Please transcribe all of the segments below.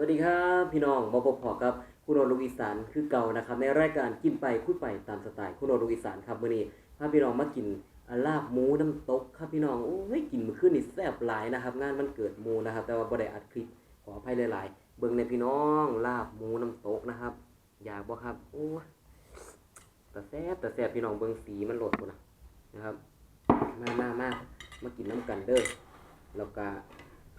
วัสดีครับพี่น้องบอบพอครับคุณโอลูกอีสานคือเก่านะครับในรายการกินไปคุยไปตามสไตล์คุณโอลูกอีสานครับมื้อนี้พาพี่น้องมากินลาบหมูน้ำตกครับพี่น้องโอ้ยกินมื้อคืนนี่แซ่บหลายนะครับ งานมันเกิดหมูนะครับ แต่ว่าบ่ได้อัดคลิปขออภัยหลายๆ เบิ่งในพี่น้องลาบหมูน้ำตกนะครับ อยากบ่ครับโอ้แต่แซ่บแต่แซ่บพี่น้องเบิ่งสีมันโหลดพุ่นนะนะครับมามามามากินน้ำกันเด้อแล้วก็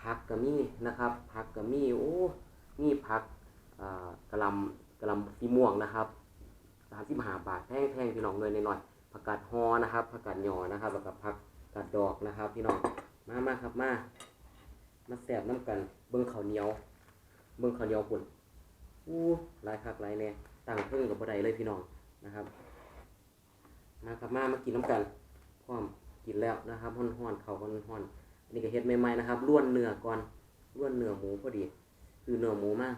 ผักก็มีนะครับผักก็มีโอ้ มีผักอ่ากะลำกะลำสีม่วงนะครับสามสิบห้าบาทแพงแพงพี่น้องเลยหน่อยๆผักกาดฮอนะครับผักกาดหยอนะครับแล้วก็ผักกาดดอกนะครับพี่น้องมามาครับมามาแสบน้ำกัน เบิ่งข้าวเหนียว เบิ่งข้าวเหนียวปุ่นอู้ลายคักลายแน่ต่างเพิ่งกับบ่ได้เลยพี่น้องนะครับ มาครับมามากินน้ำกันพร้อมกินแล้วนะครับห่อนๆเขาห่อนๆอันนี้ก็เฮ็ดใหม่ๆนะครับล้วนเนื้อก่อนล้วนเนื้อหมูพอดี คือเนื้อหมูมาก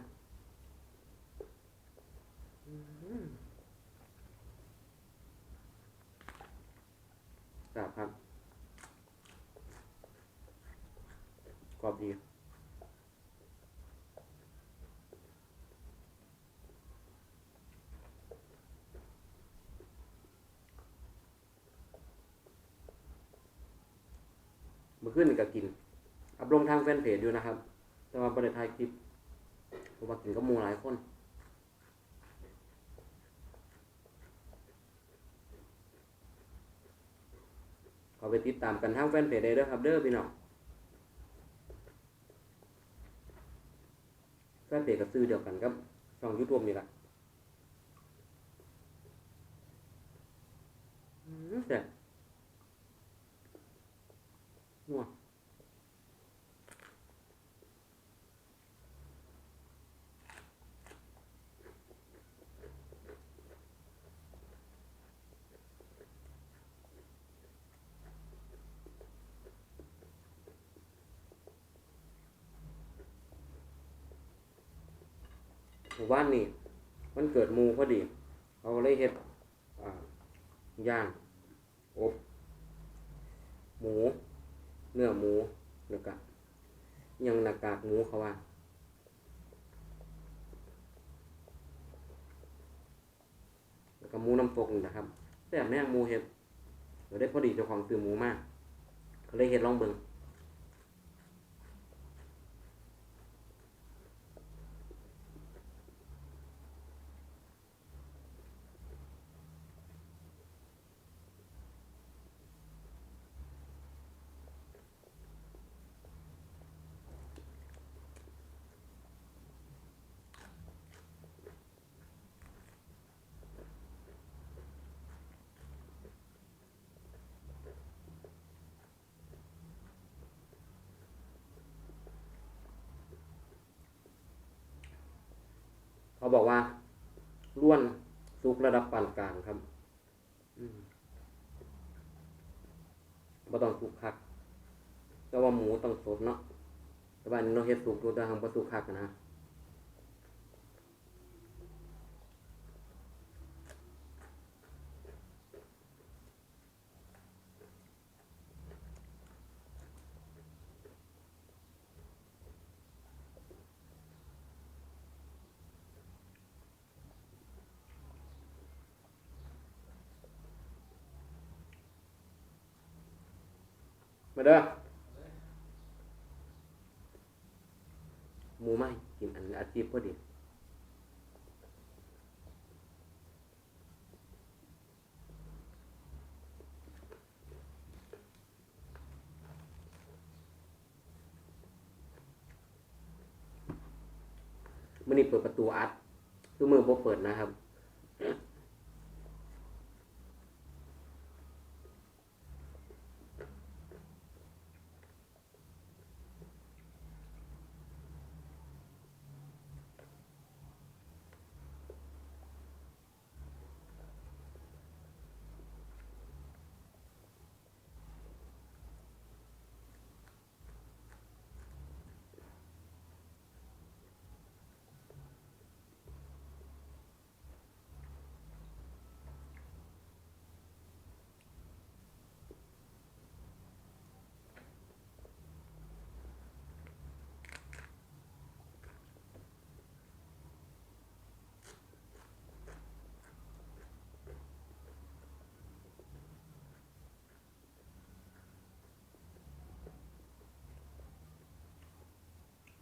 อื้อหือครับครับกรอบดีมื่อคืนนี่ก็กิน อัพลงทางแฟนเพจอยู่นะครับ แต่ว่าบริถ่ายคลิป เพราะว่ากินกับหมูหลายคนขอไปติดตามกันทางแฟนเพจได้เด้อครับเด้อพี่น้องแฟนเพจกับซื้อเดียวกันครับช่องยูทูบนี่แหละอืมแซ่บนัว หมู่บ้านนี่มันเกิดมูพอดีเขาเลยเฮ็ดย่างอบหมู เนื้อหมูแล้วก็อิหยังหน้ากากหมูเขาว่าแล้วก็หมูน้ำตกนี่นะครับแต่บแม่หมูเฮ็ดเราได้พอดีเจ้าของซื้อหมูมากเขาเลยเฮ็ดลองเบิ่ง เขาบอกว่าล้วนสุกระดับปานกลางครับบ่ต้องสุกคักแต่ว่าหมูต้องสดเนาะแต่ว่าอันนี้เราเฮ็ดสุกตัวแต่ทางบ่สุกคักนะ มาเด้อหมูไม่กินอันอาชีพพอดีมื่อนี้เปิดประตูอัดคือมือบ่เปิดนะครับ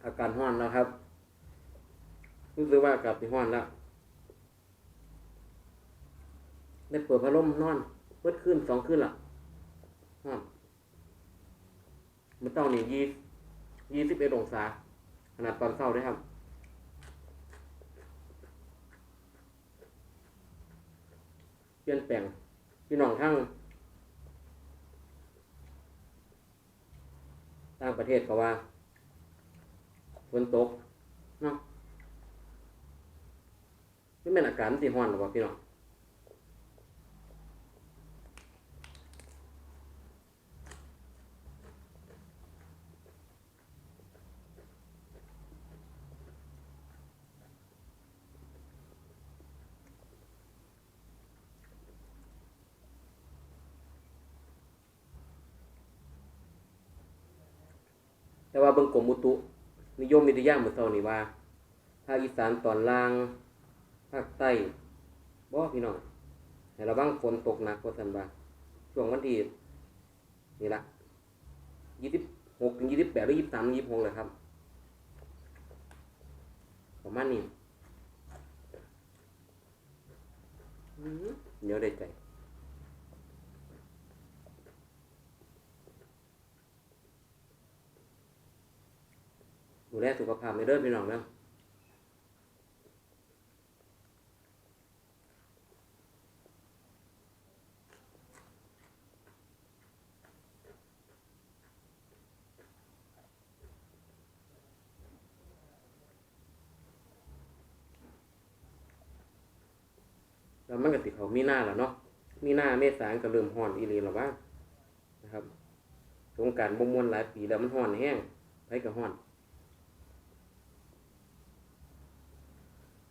อาการห้อนแล้วครับ รู้สึกว่ากาศที่ห้อนแล้ว ได้เปิดพัดลมนอนเปิดขึ้นสองขึ้นละห้อนมันต้องนี่ยี่ยี่สิบเอ็ดองศา ขนาดตอนเช้าด้วยครับเปลี่ยนแปลงพี่น้องทั้งต่างประเทศก็ว่า ฝนตกเนาะนี่เป็นอาการสีห้อนหรือเปล่าพี่น้องแต่ว่าเบิ่งกรมอุตุ นิยมวิทยาเมื่อเช้านี้ว่าภาคอีสานตอนล่างภาคใต้บ่พี่น้องให้ระวังฝนตกหนักกว่าซั่นว่าช่วงวันที่นี่ละ26ถึง28หรือ23 26เลยครับประมาณนี้อื้อหือเดี๋ยวได้ใจ ดูแลสุขภาพในเด้อพี่น้องนะแล้วมันก็ติเขามีหน้าแล้วเนาะ มีหน้าเมษาก็เริ่มฮ้อนอีหลีแล้วว่านะครับสงการบ่มวนหลายปีแล้วมันฮ้อนแห้งไปก็ฮ้อน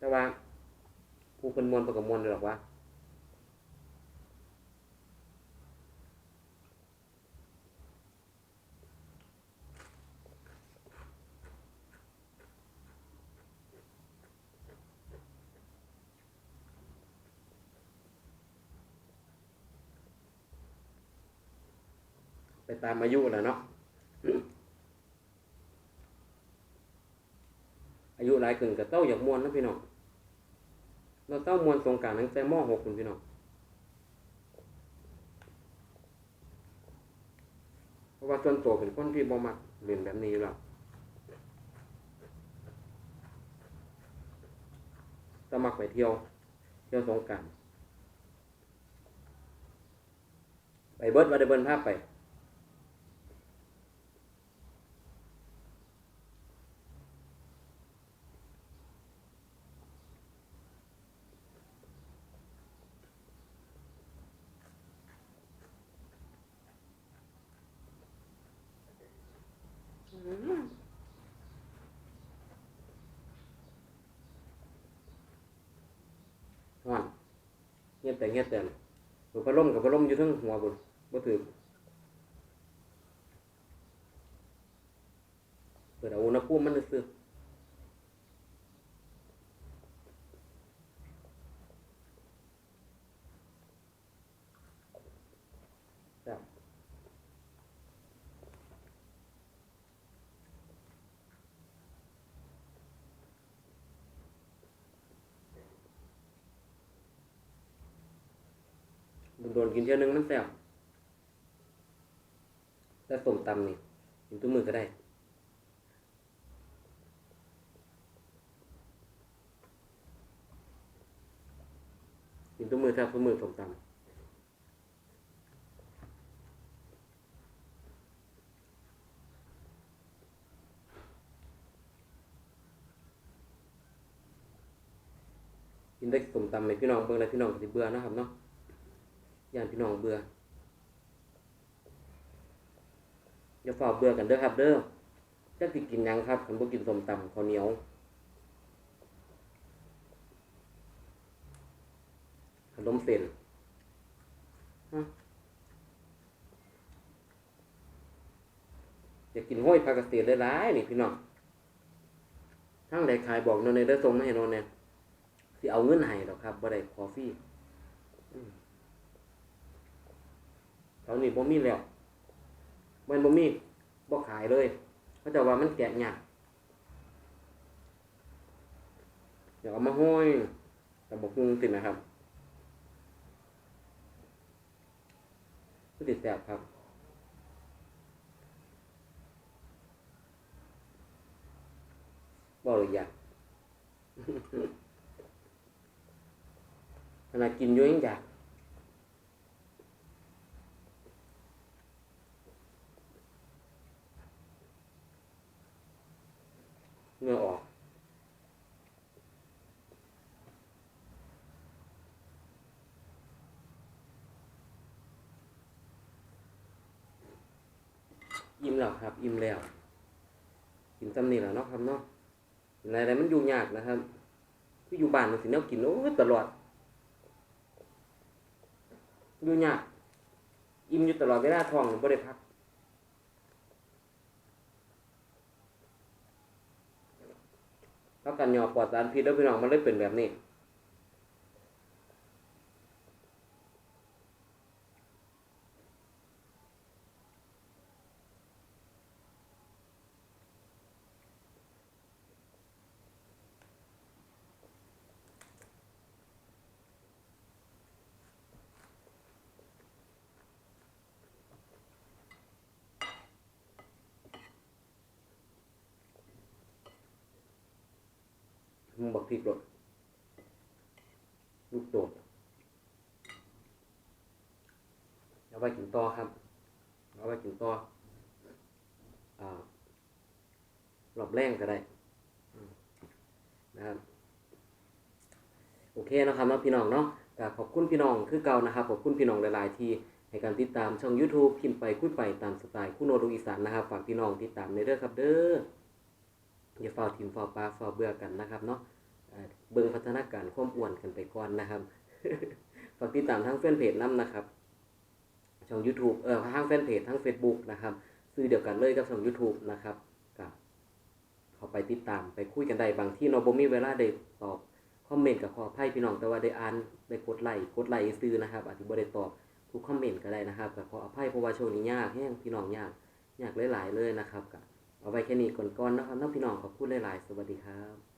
แต่ว่าผู้คนมวลประกับมวลหรอกว่าไปตามอายุแหละเนาะอายุหลายขึ้นก็เต้าอยากมวนนะพี่น้อง เราเต้ามวนสงการตั้งแต่ม .6 คุณพี่น้องเพราะว่าส่วนตัวเป็นคนที่บ่มักเล่นแบบนี้อยู่แล้วสมัครไปเที่ยว เที่ยวสงการไปเบิดว่าได้เบิ้นภาพไป ฮ้อนเงียบแต่เงียบแต่เปิดพัดลมกับพระลมอยู่ทั้งหัวบุญบ่ถือเปิดเอาอุณหภูมิมันซื่อๆครับ โดนกินเที่ยวหนึงมันแซ่บแต่ส้มตำนี่กินทุกมื้อก็ได้กินทุกมื้อแทบทุกมื้อส้มตำกินได้สมตำให้พี่น้องเบิ่งแล้วพี่น้องก็สิเบื่อนะครับเนาะ ย่านพี่น้องเบื่ออย่าฝ่าเบื่อกันเด้อครับ เด้อจักสิกินยังครับคันบ่กินสมตำข้าวเหนียวขนมเส้นอยากกินห้อยผักกระเสียดหลายๆนี่พี่น้องทางใดขายบอกโนนในเด้อส่งมาให้โนนเนี่ยสิเอาเงินให้หรอกครับบ่ได้ขอฟรี อืมตอนนี้บ่มีแล้วมันบ่มีบ่ขายเลยเขาจะว่ามันแกะยากดี๋ยวเอามาห้อยแต่บอกฮุงติดนะครับก็ติดแสบครับบอกเลยอยากขนาดกินอยุ่ยังอยาก เงื่อออกอิ่มแล้วครับอิ่มแล้วกินตำนี่แล้วเนาะครับเนาะอะไรอะไรมันอยู่ยากนะครับคืออยู่บ้านมันสิแนวกินโอ้ตลอดอยู่ยากอิ่มอยู่ตลอดเวลาท้องบ่ได้พัก เท่ากันหยอกปลอดสารพิษแล้วพี่น้องมันเลยเป็นแบบนี้ มึงบักพริกรสลูกโดดเอาไปกินต่อครับเอาไปกินต่ออ่ารอบแรงก็ได้นะครับโอเคนะครับเนาะพี่น้องเนาะกขอบคุณพี่น้องคือเก่านะครับขอบคุณพี่น้องหลายๆที่ให้การติดตามช่อง YouTube พิมพ์ไปคุยไปตามสไตล์คุณโนรุอีสานนะครับฝากพี่น้องติดตามในเด้อครับเด้ออย่าฝ้าทีมฝ้าปลาฝ้าเบื่อกันนะครับเนาะ เบิ่งพัฒนาการความอ้วนกันไปก่อนนะครับฝากติดตามทั้งแฟนเพจน้ำนะครับ ช่อง YouTube เอ่อทั้งแฟนเพจทั้ง Facebook นะครับซื้อเดียวกันเลยกับช่อง YouTube นะครับกับเข้าไปติดตามไปคุยกันได้บางที่เนาะบ่มีเวลาได้ตอบคอมเมนต์กับขออภัยพี่น้องแต่ว่าได้อ่านได้กดไลค์กดไลค์ซื้อนะครับอาจจะบ่ได้ตอบทุกคอมเมนต์ก็ได้นะครับก็ขออภัยเพราะว่าช่วงนี้ยากแห้งพี่น้องยากยากหลายๆเลยนะครับก็เอาไว้แค่นี้ก่อนๆนะครับน้องพี่น้องขอบคุณหลายๆ สวัสดีครับ